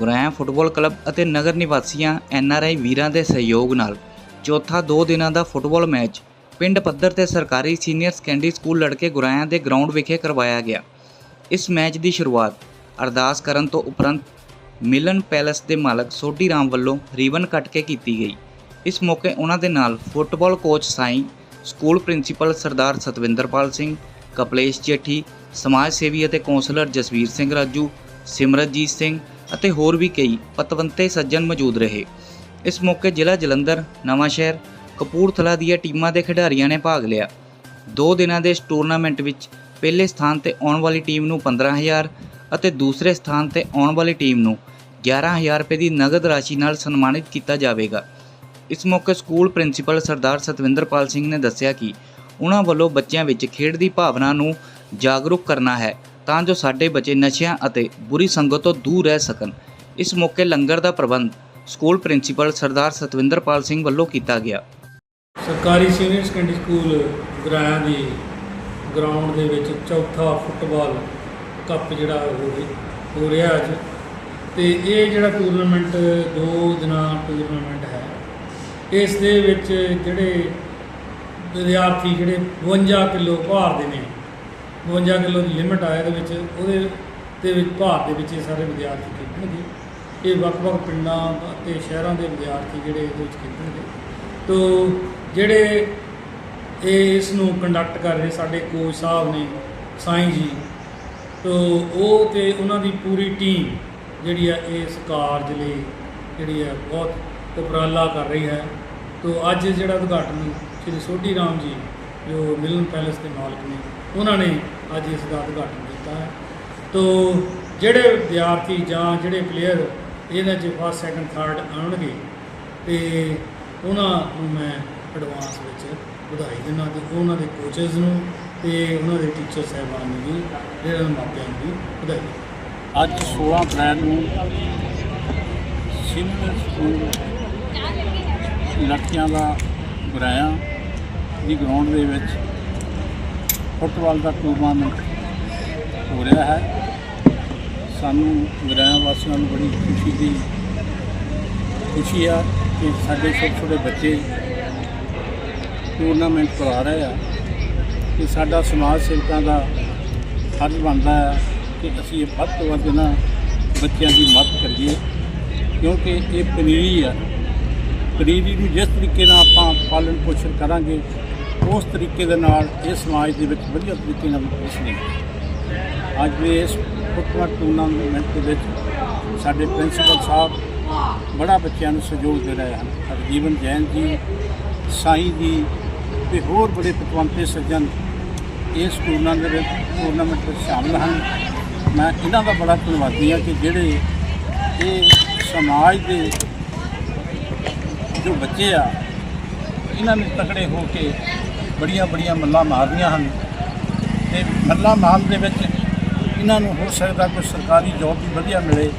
ਗੁਰਾਇਆ football club ਅਤੇ ਨਗਰ ਨਿਵਾਸੀਆਂ NRI ਵੀਰਾਂ ਦੇ ਸਹਿਯੋਗ ਨਾਲ ਚੌਥਾ 2 ਦਿਨਾਂ ਦਾ ਫੁੱਟਬਾਲ ਮੈਚ ਪਿੰਡ ਪੱਧਰ ਤੇ ਸਰਕਾਰੀ ਸੀਨੀਅਰ ਸੈਕੰਡਰੀ ਸਕੂਲ ਲੜਕੇ ਗੁਰਾਇਆ ਦੇ ਗਰਾਊਂਡ ਵਿਖੇ ਕਰਵਾਇਆ ਗਿਆ। ਇਸ ਮੈਚ ਦੀ ਸ਼ੁਰੂਆਤ ਅਰਦਾਸ ਕਰਨ ਤੋਂ ਉਪਰੰਤ ਮਿਲਨ ਪੈਲਸ ਦੇ ਮਾਲਕ ਸੋਢੀ ਰਾਮ ਵੱਲੋਂ ਰੀਬਨ ਕੱਟ ਕੇ ਕੀਤੀ ਗਈ। ਇਸ ਮੌਕੇ ਉਹਨਾਂ ਦੇ ਨਾਲ football coach Sai school principal Sardar Satvinderpal Singh, Kaplesh Jethi, ਸਮਾਜ ਸੇਵੀ ਅਤੇ ਕੌਂਸਲਰ ਜਸਵੀਰ ਸਿੰਘ ਰਾਜੂ ਸਿਮਰਤਜੀਤ ਸਿੰਘ ਅਤੇ ਹੋਰ ਵੀ ਕਈ ਪਤਵੰਤੇ ਸੱਜਣ ਮੌਜੂਦ ਰਹੇ। ਇਸ ਮੌਕੇ ਜ਼ਿਲ੍ਹਾ ਜਲੰਧਰ, ਨਵਾਂ ਸ਼ਹਿਰ, ਕਪੂਰਥਲਾ ਦੀਆਂ ਟੀਮਾਂ ਦੇ ਖਿਡਾਰੀਆਂ ਨੇ ਭਾਗ ਲਿਆ। ਦੋ ਦਿਨਾਂ ਦੇ ਇਸ ਟੂਰਨਾਮੈਂਟ ਵਿੱਚ ਪਹਿਲੇ ਸਥਾਨ ਤੇ ਆਉਣ ਵਾਲੀ ਟੀਮ ਨੂੰ 15000 ਅਤੇ ਦੂਸਰੇ ਸਥਾਨ ਤੇ ਆਉਣ ਵਾਲੀ ਟੀਮ ਨੂੰ 11000 ਰੁਪਏ ਦੀ ਨਗਦ ਰਾਸ਼ੀ ਨਾਲ ਸਨਮਾਨਿਤ ਕੀਤਾ ਜਾਵੇਗਾ। ਇਸ ਮੌਕੇ ਸਕੂਲ ਪ੍ਰਿੰਸੀਪਲ ਸਰਦਾਰ ਸਤਵਿੰਦਰਪਾਲ ਸਿੰਘ ਨੇ ਦੱਸਿਆ ਕਿ ਉਹਨਾਂ ਵੱਲੋਂ ਬੱਚਿਆਂ ਵਿੱਚ ਖੇਡ ਦੀ ਭਾਵਨਾ ਨੂੰ ਜਾਗਰੂਕ ਕਰਨਾ ਹੈ। ਤਾਂ ਜੋ ਸਾਡੇ ਬੱਚੇ ਨਸ਼ਿਆਂ ਅਤੇ ਬੁਰੀ ਸੰਗਤ ਤੋਂ ਦੂਰ ਰਹਿ ਸਕਣ। ਇਸ ਮੌਕੇ ਲੰਗਰ ਦਾ ਪ੍ਰਬੰਧ ਸਕੂਲ ਪ੍ਰਿੰਸੀਪਲ ਸਰਦਾਰ ਸਤਵਿੰਦਰਪਾਲ ਸਿੰਘ ਵੱਲੋਂ ਕੀਤਾ ਗਿਆ। ਸਰਕਾਰੀ ਸੀਨੀਅਰ ਸੈਕੰਡਰੀ ਸਕੂਲ ਗਰਾਇਆ ਦੀ ਗਰਾਊਂਡ ਦੇ ਵਿੱਚ ਚੌਥਾ ਫੁੱਟਬਾਲ ਕੱਪ ਜਿਹੜਾ ਹੋ ਹੋ ਰਿਹਾ ਅੱਜ। ਤੇ ਇਹ ਜਿਹੜਾ ਟੂਰਨਾਮੈਂਟ, ਦੋ ਦਿਨਾਂ ਟੂਰਨਾਮੈਂਟ ਹੈ। ਇਸ ਦੇ ਵਿੱਚ ਜਿਹੜੇ ਵਿਦਿਆਰਥੀ ਜਿਹੜੇ 52 ਕਿਲੋ ਭਾਰ ਦੇ ਨੇ 52 ਕਿਲੋ ਦੀ ਲਿਮਟ ਆਇਆ ਇਹਦੇ ਵਿੱਚ, ਉਹਦੇ ਦੇ ਵਿੱਚ ਭਾਰਤ ਦੇ ਵਿੱਚ ਇਹ ਸਾਰੇ ਵਿਦਿਆਰਥੀ ਖੇਡਣਗੇ। ਇਹ ਵੱਖ-ਵੱਖ ਪਿੰਡਾਂ ਅਤੇ ਸ਼ਹਿਰਾਂ ਦੇ ਵਿਦਿਆਰਥੀ ਜਿਹੜੇ ਇਹਦੇ ਵਿੱਚ ਖੇਡਣਗੇ। ਤੋ ਜਿਹੜੇ ਇਹ ਇਸ ਨੂੰ ਕੰਡਕਟ ਕਰ ਰਹੇ ਸਾਡੇ ਕੋਚ ਸਾਹਿਬ ਨੇ, ਸਾਈਂ ਜੀ, ਤੋ ਉਹ ਤੇ ਉਹਨਾਂ ਦੀ ਪੂਰੀ ਟੀਮ ਜਿਹੜੀ ਹੈ ਇਸ ਕਾਰਜ ਲਈ ਜਿਹੜੀ ਆ ਬਹੁਤ ਉਪਰਾਲਾ ਕਰ ਰਹੀ ਹੈ। ਤੋ ਅੱਜ ਜਿਹੜਾ ਉਦਘਾਟਨ ਸ਼੍ਰੀ ਸੋਢੀ ਰਾਮ ਜੀ, ਜੋ ਮਿਲਨ ਪੈਲੇਸ ਦੇ ਮਾਲਕ ਨੇ ਉਹਨਾਂ ਨੇ ਅੱਜ ਇਸ ਦਾ ਉਦਘਾਟਨ ਕੀਤਾ ਹੈ। ਤੋ ਜਿਹੜੇ ਵਿਦਿਆਰਥੀ ਜਾਂ ਜਿਹੜੇ ਪਲੇਅਰ ਇਹਨਾਂ 'ਚ ਫਸਟ ਸੈਕੰਡ ਥਰਡ ਆਉਣਗੇ, ਤੇ ਉਹਨਾਂ ਨੂੰ ਮੈਂ ਐਡਵਾਂਸ ਵਿੱਚ ਵਧਾਈ ਦਿੰਦਾ ਤੇ ਉਹਨਾਂ ਦੇ ਕੋਚਸ ਨੂੰ ਤੇ ਉਹਨਾਂ ਦੇ ਟੀਚਰ ਸਾਹਿਬਾਨ ਨੂੰ ਵੀ, ਜਿਹੜੇ ਮਾਪਿਆਂ ਨੂੰ ਵੀ ਵਧਾਈ ਅੱਜ 16 ਅਪ੍ਰੈਲ ਨੂੰ ਸੀਨੀਅਰ ਸਕੂਲ ਲੜਕੀਆਂ ਦਾ ਗੁਰਾਇਆ ਦੀ ਗਰਾਊਂਡ ਦੇ ਵਿੱਚ ਫੁੱਟਬਾਲ ਦਾ ਟੂਰਨਾਮੈਂਟ ਹੋ ਰਿਹਾ ਹੈ। ਸਾਨੂੰ ਗੁਰਾਇਆ ਵਾਸੀਆਂ ਨੂੰ ਬੜੀ ਖੁਸ਼ੀ ਦੀ ਖੁਸ਼ੀ ਆ ਕਿ ਸਾਡੇ ਛੋਟੇ ਛੋਟੇ ਬੱਚੇ ਟੂਰਨਾਮੈਂਟ ਕਰਾ ਰਹੇ ਆ। ਕਿ ਸਾਡਾ ਸਮਾਜ ਸੇਵਕਾਂ ਦਾ ਫਰਜ਼ ਬਣਦਾ ਹੈ ਕਿ ਅਸੀਂ ਇਹ ਵੱਧ ਤੋਂ ਵੱਧ ਇਹਨਾਂ ਬੱਚਿਆਂ ਦੀ ਮਦਦ ਕਰੀਏ। ਕਿਉਂਕਿ ਇਹ ਪਨੀਰੀ ਆ। ਪਨੀਰੀ ਨੂੰ ਜਿਸ ਤਰੀਕੇ ਨਾਲ ਆਪਾਂ ਪਾਲਣ ਪੋਸ਼ਣ ਕਰਾਂਗੇ ਉਸ ਤਰੀਕੇ ਦੇ ਨਾਲ ਇਹ ਸਮਾਜ ਦੇ ਵਿੱਚ ਵਧੀਆ ਤਰੀਕੇ ਨਾਲ ਵਿਕਸੇਗੀ ਅੱਜ ਦੇ ਇਸ ਫੁੱਟਬਾਲ ਟੂਰਨਾਮੈਂਟ ਦੇ ਵਿੱਚ ਸਾਡੇ ਪ੍ਰਿੰਸੀਪਲ ਸਾਹਿਬ ਬੜਾ ਬੱਚਿਆਂ ਨੂੰ ਸਹਿਯੋਗ ਦੇ ਰਹੇ ਹਨ। ਹਰਜੀਵਨ ਜੈਨ ਜੀ, ਸਾਈਂ ਜੀ ਤੇ ਹੋਰ ਬੜੇ ਪਤਵੰਤੇ ਸੱਜਣ ਇਸ ਟੂਰਨਾਮੈਂਟ ਦੇ ਵਿੱਚ ਟੂਰਨਾਮੈਂਟ ਵਿੱਚ ਸ਼ਾਮਲ ਹਨ। ਮੈਂ ਇਹਨਾਂ ਦਾ ਬੜਾ ਧੰਨਵਾਦੀ ਹਾਂ ਕਿ ਜਿਹੜੇ ਇਹ ਸਮਾਜ ਦੇ ਜੋ ਬੱਚੇ ਆ, ਇਹਨਾਂ ਨੇ ਤਕੜੇ ਹੋ ਕੇ ਬੜੀਆਂ ਬੜੀਆਂ ਮੱਲਾਂ ਮਾਰਦੀਆਂ ਹਨ ਤੇ ਮੱਲਾਂ ਮਾਰਨ ਦੇ ਵਿੱਚ ਇਹਨਾਂ ਨੂੰ ਹੋ ਸਕਦਾ ਕੋਈ ਸਰਕਾਰੀ ਜੋਬ ਵੀ ਵਧੀਆ ਮਿਲੇ,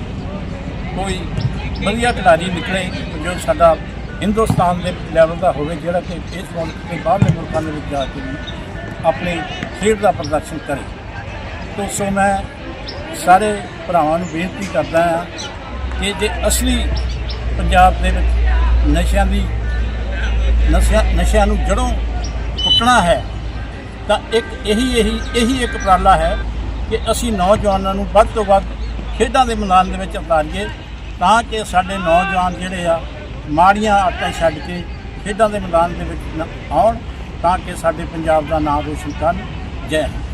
ਕੋਈ ਵਧੀਆ ਖਿਡਾਰੀ ਨਿਕਲੇ ਜੋ ਸਾਡਾ ਹਿੰਦੁਸਤਾਨ ਦੇ ਲੈਵਲ ਦਾ ਹੋਵੇ ਜਿਹੜਾ ਕਿ ਇਸ ਮੁਲਕ ਤੇ ਬਾਹਰਲੇ ਮੁਲਕਾਂ ਦੇ ਵਿੱਚ ਜਾ ਕੇ ਆਪਣੇ ਖੇਡ ਦਾ ਪ੍ਰਦਰਸ਼ਨ ਕਰੇ। ਤੋ ਸੋ ਮੈਂ ਸਾਰੇ ਭਰਾਵਾਂ ਨੂੰ ਬੇਨਤੀ ਕਰਦਾ ਹਾਂ ਕਿ ਜੇ ਅਸਲੀ ਪੰਜਾਬ ਦੇ ਵਿੱਚ ਨਸ਼ਿਆਂ ਦੀ, ਨਸ਼ਿਆਂ ਨਸ਼ਿਆਂ ਨੂੰ ਜੜੋਂ ਪੁੱਟਣਾ ਹੈ, ਤਾਂ ਇੱਕ ਇਹੀ ਇਹੀ ਇਹੀ ਇੱਕ ਉਪਰਾਲਾ ਹੈ ਕਿ ਅਸੀਂ ਨੌਜਵਾਨਾਂ ਨੂੰ ਵੱਧ ਤੋਂ ਵੱਧ ਖੇਡਾਂ ਦੇ ਮੈਦਾਨ ਦੇ ਵਿੱਚ ਉਤਾਰੀਏ, ਤਾਂ ਕਿ ਸਾਡੇ ਨੌਜਵਾਨ ਜਿਹੜੇ ਆ, ਮਾੜੀਆਂ ਆਦਤਾਂ ਛੱਡ ਕੇ ਖੇਡਾਂ ਦੇ ਮੈਦਾਨ ਦੇ ਵਿੱਚ ਆਉਣ, ਤਾਂ ਕਿ ਸਾਡੇ ਪੰਜਾਬ ਦਾ ਨਾਮ ਰੋਸ਼ਨ ਕਰਨ। ਜੈ ਹਿੰਦ।